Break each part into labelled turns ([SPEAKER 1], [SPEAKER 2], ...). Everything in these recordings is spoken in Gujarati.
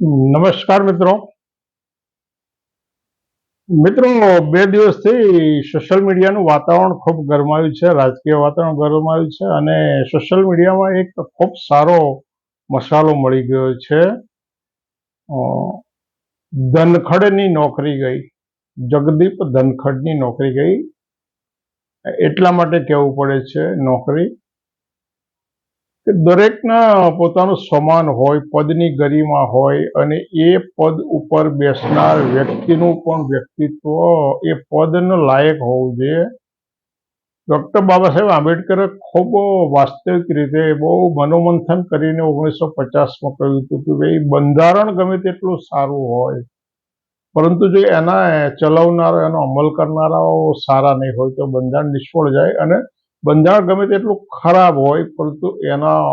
[SPEAKER 1] નમસ્કાર મિત્રો. મિત્રો, બે દિવસથી સોશિયલ મીડિયાનું વાતાવરણ ખૂબ ગરમાયું છે, રાજકીય વાતાવરણ ગરમાયું છે અને સોશિયલ મીડિયામાં એક ખૂબ સારો મસાલો મળી ગયો છે. ધનખડની નોકરી ગઈ. જગદીપ ધનખડની નોકરી ગઈ. એટલા માટે કહેવું પડે છે નોકરી. કે દરેકના પોતાનું સમાન હોય, પદની ગરિમા હોય અને એ પદ ઉપર બેસનાર વ્યક્તિનું પણ વ્યક્તિત્વ એ પદને લાયક હોવું જોઈએ. ડૉક્ટર બાબા સાહેબ આંબેડકરે ખૂબ વાસ્તવિક રીતે બહુ મનોમંથન કરીને ઓગણીસો પચાસમાં કહ્યું હતું કે ભાઈ, બંધારણ ગમે તેટલું સારું હોય, પરંતુ જો એના ચલાવનારા એનો અમલ કરનારાઓ સારા નહીં હોય તો બંધારણ નિષ્ફળ જાય અને બંધારણ ગમે તેટલું ખરાબ હોય, પરંતુ એના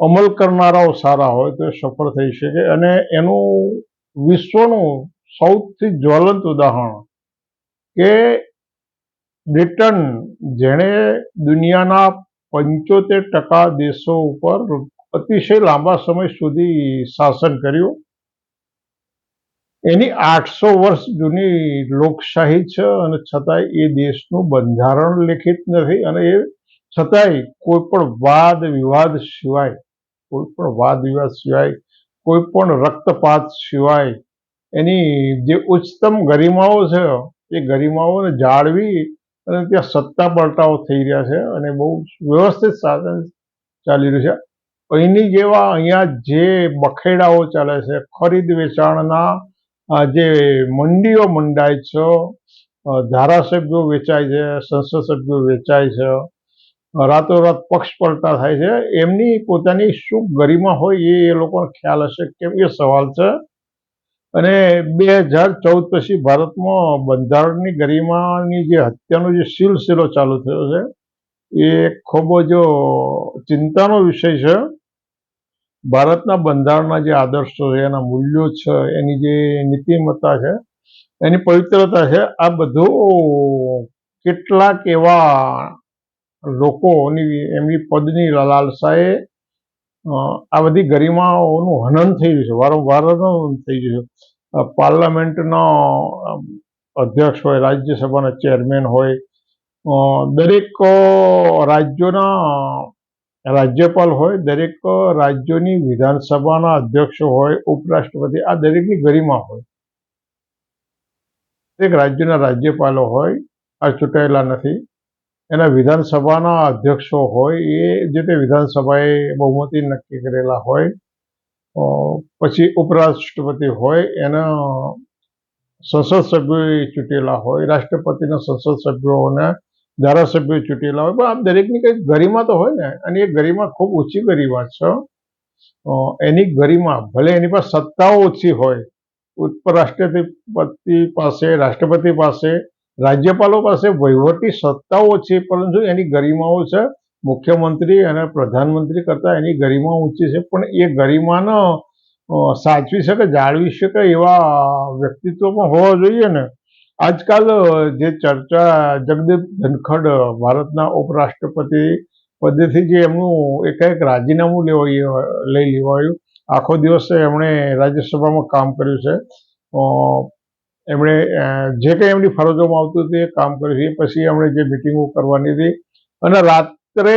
[SPEAKER 1] અમલ કરનારાઓ સારા હોય તો એ સફળ થઈ શકે. અને એનું વિશ્વનું સૌથી જ્વલંત ઉદાહરણ કે બ્રિટન, જેણે દુનિયાના પંચોતેર ટકા દેશો ઉપર અતિશય લાંબા સમય સુધી શાસન કર્યું. એની આઠસો વર્ષ જૂની લોકશાહી છે અને છતાંય એ દેશનું બંધારણ લેખિત નથી અને એ છતાંય કોઈ પણ વાદ વિવાદ સિવાય, કોઈ પણ વાદ વિવાદ સિવાય, કોઈ પણ રક્તપાત સિવાય, એની જે ઉચ્ચતમ ગરિમાઓ છે, એ ગરિમાઓને જાળવી અને ત્યાં સત્તા પલટાઓ થઈ રહ્યા છે અને બહુ વ્યવસ્થિત શાસન ચાલી રહ્યું છે. અહીંની જેવા અહીંયા જે બખેડાઓ ચાલે છે, ખરીદ વેચાણના જે મંડીઓ મંડાય છે ધારાસભ્યો વેચાય છે, સંસદ સભ્યો વેચાય છે રાતોરાત પક્ષ પલટા થાય છે. એમની પોતાની શું ગરિમા હોય એ એ લોકોને ખ્યાલ હશે કેમ? એ સવાલ છે. અને બે હજાર ચૌદ પછી ભારતમાં બંધારણની ગરિમાની જે હત્યાનો જે સિલસિલો ચાલુ થયો છે, એ ખૂબ જ ચિંતાનો વિષય છે. ભારતના બંધારણના જે આદર્શો છે, એના મૂલ્યો છે, એની જે નીતિમત્તા છે, એની પવિત્રતા છે, આ બધું કેટલાક એવા લોકોની એમની પદની લાલસાએ આ બધી ગરિમાઓનું હનન થઈ ગયું છે, વારંવાર થઈ ગયું છે. પાર્લામેન્ટનો અધ્યક્ષ હોય, રાજ્યસભાના ચેરમેન હોય દરેક રાજ્યોના રાજ્યપાલ હોય, દરેક રાજ્યોની વિધાનસભાના અધ્યક્ષો હોય, ઉપરાષ્ટ્રપતિ, આ દરેકની ગરિમા હોય. દરેક રાજ્યના રાજ્યપાલો હોય, આ ચૂંટાયેલા નથી. એના વિધાનસભાના અધ્યક્ષો હોય, એ જે તે વિધાનસભાએ બહુમતી નક્કી કરેલા હોય. પછી ઉપરાષ્ટ્રપતિ હોય, એના સંસદ સભ્યો ચૂંટેલા હોય, રાષ્ટ્રપતિના સંસદ સભ્યોને ધારાસભ્યો ચૂંટેલા હોય. પણ આમ દરેકની કંઈક ગરિમા તો હોય ને. અને એ ગરિમા ખૂબ ઓછી ગરિમા છે એની ગરિમા, ભલે એની પાસે સત્તાઓ ઓછી હોય, ઉપરાષ્ટ્રપતિ પાસે, રાષ્ટ્રપતિ પાસે, રાજ્યપાલો પાસે વહીવટી સત્તાઓ ઓછી, પરંતુ એની ગરિમાઓ છે. મુખ્યમંત્રી અને પ્રધાનમંત્રી કરતાં એની ગરિમા ઊંચી છે. પણ એ ગરિમાનો સાચવી શકે, જાળવી શકે એવા વ્યક્તિત્વ પણ હોવા જોઈએ ને. આજકાલ જે ચર્ચા જગદીપ ધનખડ ભારતના ઉપરાષ્ટ્રપતિ પદેથી જે એમનું એકાએક રાજીનામું લેવાયું, લઈ લેવાયું. આખો દિવસ એમણે રાજ્યસભામાં કામ કર્યું છે. એમણે જે કંઈ એમની ફરજોમાં આવતું હતું એ કામ કર્યું છે. પછી એમણે જે મિટિંગો કરવાની હતી. અને રાત્રે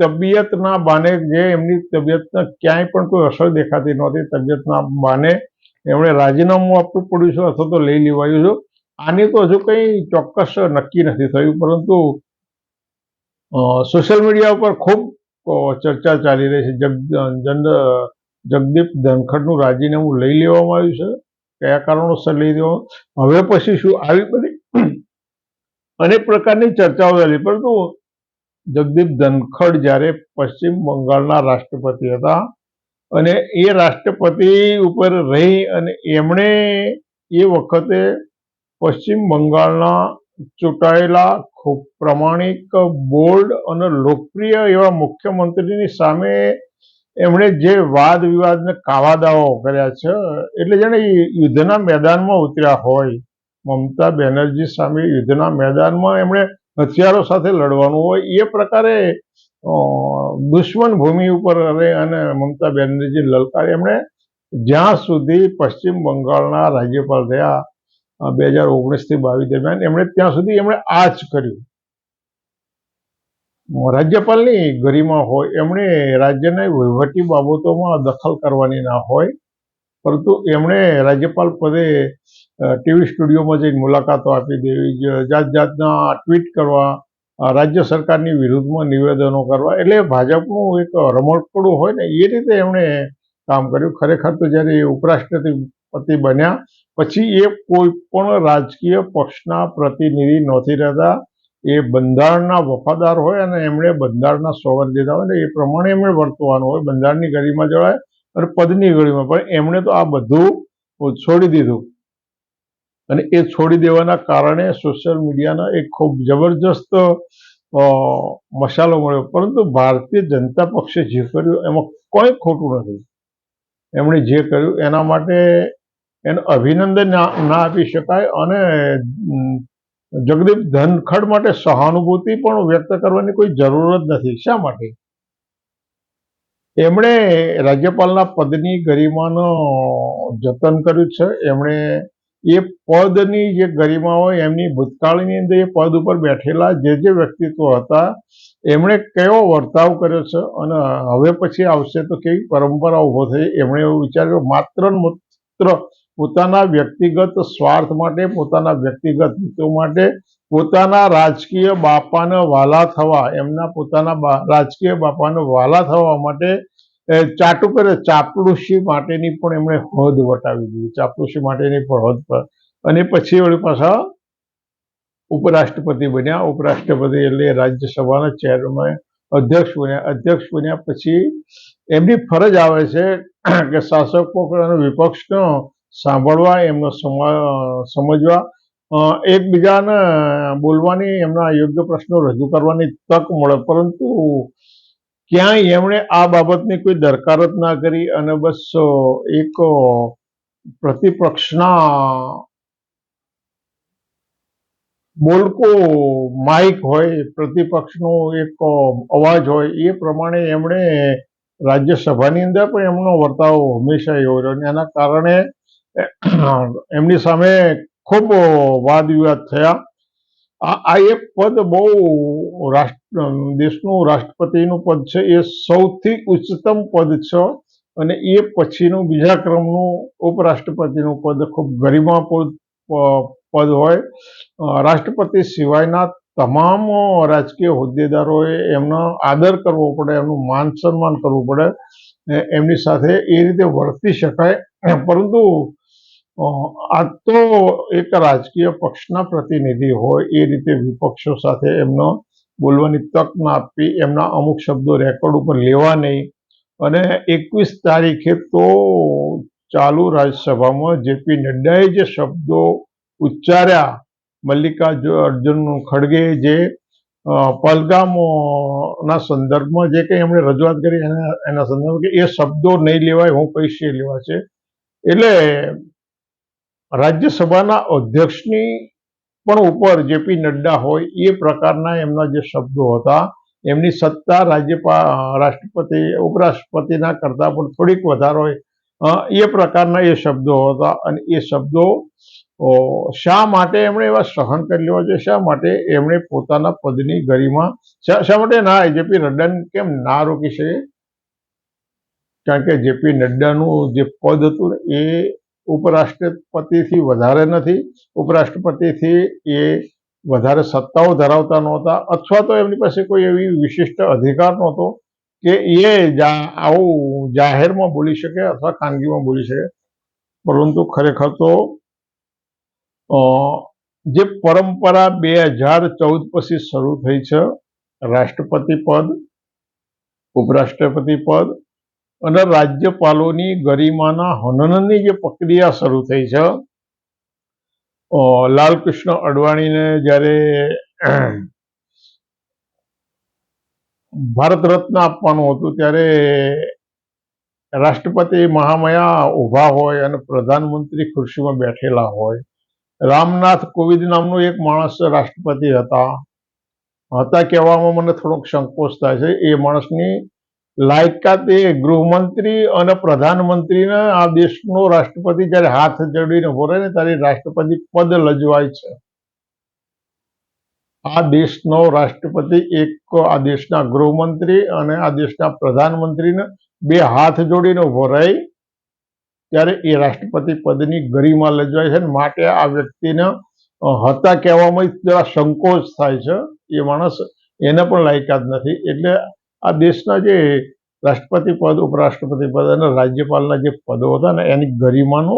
[SPEAKER 1] તબિયતના બાને જે એમની તબિયતના ક્યાંય પણ કોઈ અસર દેખાતી નહોતી. તબિયતના બાને એમણે રાજીનામું આપવું પડ્યું છે અથવા તો લઈ લેવાયું છે. આની તો હજુ કંઈ ચોક્કસ નક્કી નથી થયું, પરંતુ સોશિયલ મીડિયા ઉપર ખૂબ ચર્ચા ચાલી રહી છે. જગદીપ ધનખડનું રાજીનામું લઈ લેવામાં આવ્યું છે. કયા કારણોસર લઈ દેવામાં હવે પછી શું? આવી બધી અનેક પ્રકારની ચર્ચાઓ ચાલી પરંતુ, જગદીપ ધનખડ જ્યારે પશ્ચિમ બંગાળના રાષ્ટ્રપતિ હતા અને એ રાષ્ટ્રપતિ ઉપર રહી અને એમણે એ વખતે પશ્ચિમ બંગાળના ચૂંટાયેલા ખૂબ પ્રમાણિક, બોલ્ડ અને લોકપ્રિય એવા મુખ્યમંત્રીની સામે એમણે જે વાદ વિવાદને કાવાદાઓ કર્યા છે, એટલે જાણે યુદ્ધના મેદાનમાં ઉતર્યા હોય, મમતા બેનર્જી સામે યુદ્ધના મેદાનમાં એમણે હથિયારો સાથે લડવાનું હોય, એ પ્રકારે દુશ્મન ભૂમિ ઉપર રહે અને મમતા બેનર્જી લલકારી એમણે જ્યાં સુધી પશ્ચિમ બંગાળના રાજ્યપાલ થયા બે હજાર ઓગણીસથી બાવીસ દરમિયાન એમણે ત્યાં સુધી એમણે આ જ કર્યું. રાજ્યપાલની ગરિમા હોય, એમણે રાજ્યના વહીવટી બાબતોમાં દખલ કરવાની ના હોય, પરંતુ એમણે રાજ્યપાલ પદે ટીવી સ્ટુડિયોમાં જઈને મુલાકાતો આપી દેવી જાત જાતના ટ્વીટ કરવા રાજ્ય સરકારની વિરુદ્ધમાં નિવેદનો કરવા, એટલે ભાજપનું એક રમકડું હોય ને, એ રીતે એમણે કામ કર્યું. ખરેખર તો જ્યારે ઉપરાષ્ટ્રપતિ બન્યા પછી એ કોઈ પણ રાજકીય પક્ષના પ્રતિનિધિ નહોતી રહેતા. એ બંધારણના વફાદાર હોય અને એમણે બંધારણના સોગંદ લીધા હોય ને એ પ્રમાણે એમણે વર્તવાનું હોય. બંધારણની ગળીમાં જળાય અને પદની ગળીમાં, પણ એમણે તો આ બધું છોડી દીધું. અને એ છોડી દેવાના કારણે સોશિયલ મીડિયાના એક ખૂબ જબરજસ્ત મસાલો મળ્યો. પરંતુ ભારતીય જનતા પક્ષે જે કર્યું, એમાં કોઈ ખોટું નથી. એમણે જે કર્યું, એના માટે એને અભિનંદન ના આપી શકાય અને જગદીપ ધનખડ માટે સહાનુભૂતિ પણ વ્યક્ત કરવાની કોઈ જરૂર જ નથી. શા માટે? એમણે રાજ્યપાલના પદની ગરિમાનો જતન કર્યું છે. એમણે એ પદની જે ગરિમા હોય, એમની ભૂતકાળની અંદર એ પદ ઉપર બેઠેલા જે જે વ્યક્તિત્વ હતા, એમણે કેવો વર્તાવ કર્યો છે અને હવે પછી આવશે તો કેવી પરંપરા ઊભો થઈ, એમણે એવું વિચાર્યું, માત્ર માત્ર પોતાના વ્યક્તિગત સ્વાર્થ માટે, પોતાના વ્યક્તિગત હિતો માટે, પોતાના રાજકીય બાપાને વાલા થવા, એમના પોતાના રાજકીય બાપાને વાલા થવા માટે, એ ચાટુ કરે ચાપલુસી માટેની પણ એમણે હદ વટાવી દીધી. ચાપલુસી માટેની પણ હદ પર. અને પછી વળી પાછા ઉપરાષ્ટ્રપતિ બન્યા. ઉપરાષ્ટ્રપતિ એટલે રાજ્યસભાના ચેરમેન, અધ્યક્ષ બન્યા. અધ્યક્ષ બન્યા પછી એમની ફરજ આવે છે કે શાસક પક્ષ અને વિપક્ષનો સાંભળવા, એમનો સમા- સમજવા એકબીજાને બોલવાની, એમના યોગ્ય પ્રશ્નો રજૂ કરવાની તક મળે. પરંતુ ક્યાંય એમણે આ બાબતની કોઈ દરકાર જ ના કરી અને બસ એક પ્રતિપક્ષના બોલકો માઇક હોય, પ્રતિપક્ષનો એક અવાજ હોય, એ પ્રમાણે એમણે રાજ્યસભાની અંદર પણ એમનો વર્તાવ હંમેશા એવો રહ્યો અને એના કારણે એમની સામે ખૂબ વાદ વિવાદ થયા. આ એક પદ બહુ રાષ્ટ્ર, દેશનું રાષ્ટ્રપતિનું પદ છે. એ સૌથી ઉચ્ચતમ પદ છે અને એ પછીનું બીજા ક્રમનું ઉપરાષ્ટ્રપતિનું પદ ખૂબ ગરિમાપૂર્ણ પદ હોય. રાષ્ટ્રપતિ સિવાયના તમામ રાજકીય હોદ્દેદારોએ એમનો આદર કરવો પડે, એમનું માન સન્માન કરવું પડે. એમની સાથે એ રીતે વર્તી શકાય. પરંતુ આ તો એક રાજકીય પક્ષના પ્રતિનિધિ હોય એ રીતે વિપક્ષો સાથે એમનો બોલવાની તક ના આપવી એમના અમુક શબ્દો રેકોર્ડ ઉપર લેવા નહીં. અને એકવીસ તારીખે તો ચાલુ રાજ્યસભામાં જેપી નડ્ડાએ જે શબ્દો ઉચ્ચાર્યા મલ્લિકાર્જુન અર્જુન ખડગે જે અ, પહલગામ અ, ના સંદર્ભમાં જે કંઈ એમણે રજૂઆત કરી એના એના સંદર્ભમાં કે એ શબ્દો નહીં લેવાય હું કહીશ એ લેવાશે. એટલે રાજ્યસભાના અધ્યક્ષની પણ ઉપર જેપી નડ્ડા હોય, એ પ્રકારના એમના જે શબ્દો હતા, એમની સત્તા રાજ્યપાલ રાષ્ટ્રપતિ, ઉપરાષ્ટ્રપતિના કરતાં પણ થોડીક વધારે એ પ્રકારના એ શબ્દો હતા. અને એ શબ્દો શા માટે એમણે એવા સહન કરી લેવા જોઈએ? શા માટે એમણે પોતાના પદની ગરિમા, શા માટે ના જેપી નડ્ડાને કેમ ના રોકી શકે? કારણ કે જેપી નડ્ડાનું જે પદ હતું એ ઉપરાષ્ટ્રપતિથી વધારે નથી. ઉપરાષ્ટ્રપતિથી એ વધારે સત્તાઓ ધરાવતા નહોતા અથવા તો એમની પાસે કોઈ એવી વિશિષ્ટ અધિકાર નહોતો કે એ આવું જાહેરમાં બોલી શકે અથવા ખાનગીમાં બોલી શકે. પરંતુ ખરેખર તો જે પરંપરા બે હજાર ચૌદ પછી શરૂ થઈ છે, રાષ્ટ્રપતિ પદ, ઉપરાષ્ટ્રપતિ પદ અને રાજ્યપાલોની ગરિમાના હનનની જે પ્રક્રિયા શરૂ થઈ છે લાલકૃષ્ણ અડવાણીને જ્યારે ભારત રત્ન આપવાનું હતું, ત્યારે રાષ્ટ્રપતિ મહામયા ઊભા હોય અને પ્રધાનમંત્રી ખુરશીમાં બેઠેલા હોય. રામનાથ કોવિંદ નામનો એક માણસ રાષ્ટ્રપતિ હતા. હતા કહેવામાં મને થોડોક સંકોચ થાય છે. એ માણસની લાયકાત એ ગૃહમંત્રી અને પ્રધાનમંત્રીને આ દેશનો રાષ્ટ્રપતિ જ્યારે હાથ જોડીને ભરે ને ત્યારે રાષ્ટ્રપતિ પદ લજવાય છે. આ દેશનો રાષ્ટ્રપતિ એક આ દેશના ગૃહમંત્રી અને આ દેશના પ્રધાનમંત્રીને બે હાથ જોડીને ભરાય ત્યારે એ રાષ્ટ્રપતિ પદની ગરિમા લજવાય છે માટે આ વ્યક્તિને હતા કહેવામાં જરા સંકોચ થાય છે. એ માણસ એને પણ લાયકાત નથી. એટલે આ દેશના જે રાષ્ટ્રપતિ પદ, ઉપરાષ્ટ્રપતિ પદ અને રાજ્યપાલના જે પદો હતા ને, એની ગરિમાનો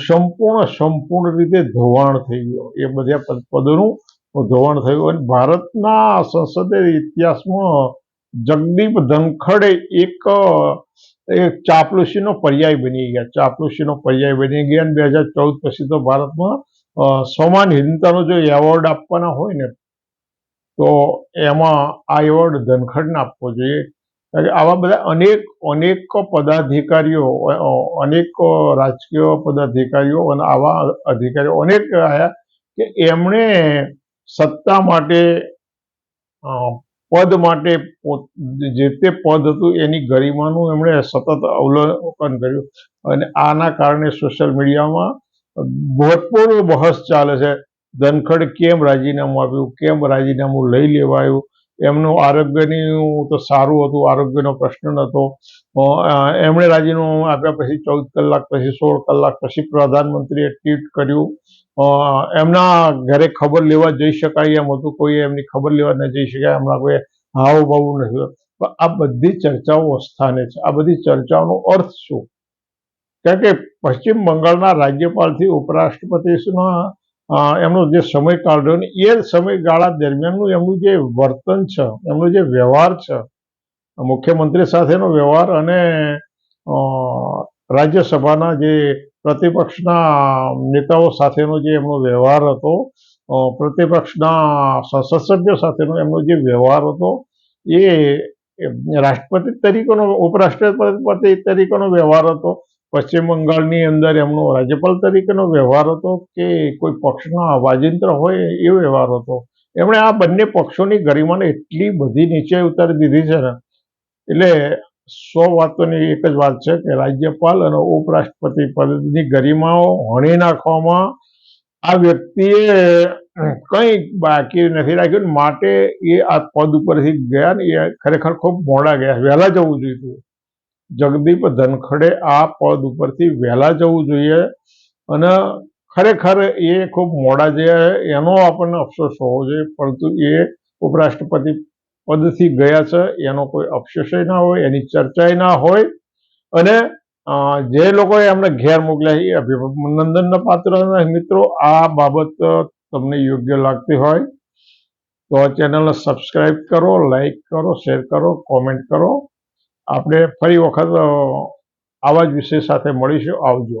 [SPEAKER 1] સંપૂર્ણ સંપૂર્ણ રીતે ધોવાણ થઈ ગયો. એ બધા પદોનું ધોવાણ થયું અને ભારતના સંસદીય ઇતિહાસમાં જગદીપ ધનખડે એક ચાપલુસીનો પર્યાય બની ગયા. ચાપલુસીનો પર્યાય બની ગયા અને બે હજાર ચૌદ પછી તો ભારતમાં સમાન હિન્દતાનો જો એવોર્ડ આપવાના હોય ને તો એમાં આ એવોર્ડ ધનખડને આપવો જોઈએ. આવા બધા અનેક અનેક પદાધિકારીઓ અનેક રાજકીય પદાધિકારીઓ અને આવા અધિકારીઓ અનેક આવ્યા કે એમણે સત્તા માટે પદ માટે જે તે પદ હતું એની ગરિમાનું એમણે સતત અવલોકન કર્યું. અને આના કારણે સોશિયલ મીડિયામાં ભરપૂર બહસ ચાલે છે. ધનખડ કેમ રાજીનામું આપ્યું? કેમ રાજીનામું લઈ લેવાયું? એમનું આરોગ્યની તો સારું હતું આરોગ્યનો પ્રશ્ન નહોતો. એમણે રાજીનામું આપ્યા પછી ચૌદ કલાક પછી સોળ કલાક પછી પ્રધાનમંત્રીએ ટ્વીટ કર્યું. એમના ઘરે ખબર લેવા જઈ શકાય એમ હતું. કોઈ એમની ખબર લેવા ન જઈ શકાય. એમના કોઈ હાવભાવ નથી. આ બધી ચર્ચાઓ અસ્થાને છે. આ બધી ચર્ચાઓનો અર્થ શું? કારણ કે પશ્ચિમ બંગાળના રાજ્યપાલથી ઉપરાષ્ટ્રપતિ સુધીના, અ, એમનો જે સમયકાળ રહ્યો ને, એ સમયગાળા દરમિયાનનું એમનું જે વર્તન છે, એમનો જે વ્યવહાર છે, મુખ્યમંત્રી સાથેનો વ્યવહાર અને રાજ્યસભાના જે પ્રતિપક્ષના નેતાઓ સાથેનો જે એમનો વ્યવહાર હતો પ્રતિપક્ષના સંસદ સાથેનો એમનો જે વ્યવહાર હતો એ રાષ્ટ્રપતિ તરીકેનો, ઉપરાષ્ટ્રપતિ તરીકેનો વ્યવહાર હતો પશ્ચિમ બંગાળની અંદર એમનો રાજ્યપાલ તરીકેનો વ્યવહાર હતો કે કોઈ પક્ષનો વાજિંત્ર હોય એ વ્યવહાર હતો? એમણે આ બંને પક્ષોની ગરિમાને એટલી બધી નીચે ઉતારી દીધી છે ને. એટલે સો વાતોની એક જ વાત છે કે રાજ્યપાલ અને ઉપરાષ્ટ્રપતિ પદની ગરિમાઓ હણી નાખવામાં આ વ્યક્તિએ કંઈ બાકી નથી રાખ્યું. માટે એ આ પદ ઉપરથી ગયા ને એ ખરેખર ખૂબ મોડા ગયા. વહેલા જવું જોઈએ હતું. જગદીપ ધનખડે આ પદ ઉપરથી વહેલા જવું જોઈએ અને ખરેખર એ ખૂબ મોડા જે એનો આપણને અફસોસ હોવો જોઈએ, પરંતુ એ ઉપરાષ્ટ્રપતિ પદથી ગયા છે, એનો કોઈ અફસોસય ના હોય, એની ચર્ચાય ના હોય અને જે લોકોએ એમને ઘેર મોકલ્યા એ અભિનંદનના પાત્ર નથી. મિત્રો, આ બાબત તમને યોગ્ય લાગતી હોય તો આ ચેનલને સબસ્ક્રાઈબ કરો લાઈક કરો શેર કરો કોમેન્ટ કરો આપણે ફરી વખત આવા જ વિષય સાથે મળીશું. આવજો.